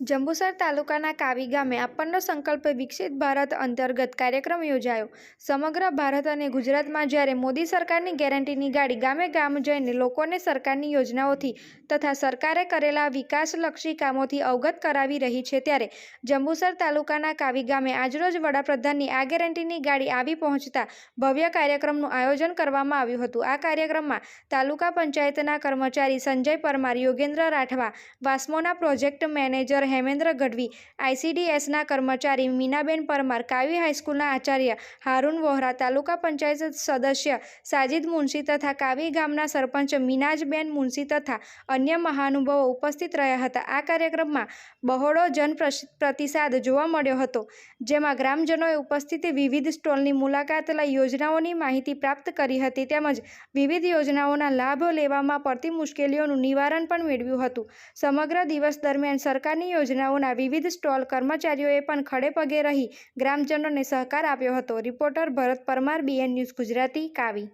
જંબુસર તાલુકાના કાવી ગામે આપણનો સંકલ્પ વિકસિત ભારત અંતર્ગત કાર્યક્રમ યોજાયો. સમગ્ર ભારત અને ગુજરાતમાં જ્યારે મોદી સરકારની ગેરંટીની ગાડી ગામે ગામ જઈને લોકોને સરકારની યોજનાઓથી તથા સરકારે કરેલા વિકાસલક્ષી કામોથી અવગત કરાવી રહી છે ત્યારે જંબુસર તાલુકાના કાવી ગામે આજરોજ વડાપ્રધાનની આ ગેરંટીની ગાડી આવી પહોંચતા ભવ્ય કાર્યક્રમનું આયોજન કરવામાં આવ્યું હતું. આ કાર્યક્રમમાં તાલુકા પંચાયતના કર્મચારી સંજય પરમાર, યોગેન્દ્ર રાઠવા, વાસ્મોના પ્રોજેક્ટ મેનેજર હેમેન્દ્ર ગઢવી આઈસીડીએસના કર્મચારી મીનાબેન પરમાર, કાવી હાઈસ્કૂલના આચાર્ય હારૂન વોહરા, તાલુકા પંચાયત સદસ્ય સાજિદ મુનશી તથા કાવી ગામના સરપંચ મીનાજબેન મુનશી તથા અન્ય મહાનુભાવો ઉપસ્થિત રહ્યા હતા. આ કાર્યક્રમમાં બહોળો જન પ્રતિસાદ જોવા મળ્યો હતો, જેમાં ગ્રામજનોએ ઉપસ્થિત વિવિધ સ્ટોલની મુલાકાત લઈ યોજનાઓની માહિતી પ્રાપ્ત કરી હતી તેમજ વિવિધ યોજનાઓના લાભ લેવામાં પડતી મુશ્કેલીઓનું નિવારણ પણ મેળવ્યું હતું. સમગ્ર દિવસ દરમિયાન સરકારની યોજનાઓના વિવિધ સ્ટોલ કર્મચારીઓએ પણ ખડે પગે રહી ગ્રામજનોને સહકાર આપ્યો હતો. Reporter Bharat Parmar BN news Gujarati, Kavi.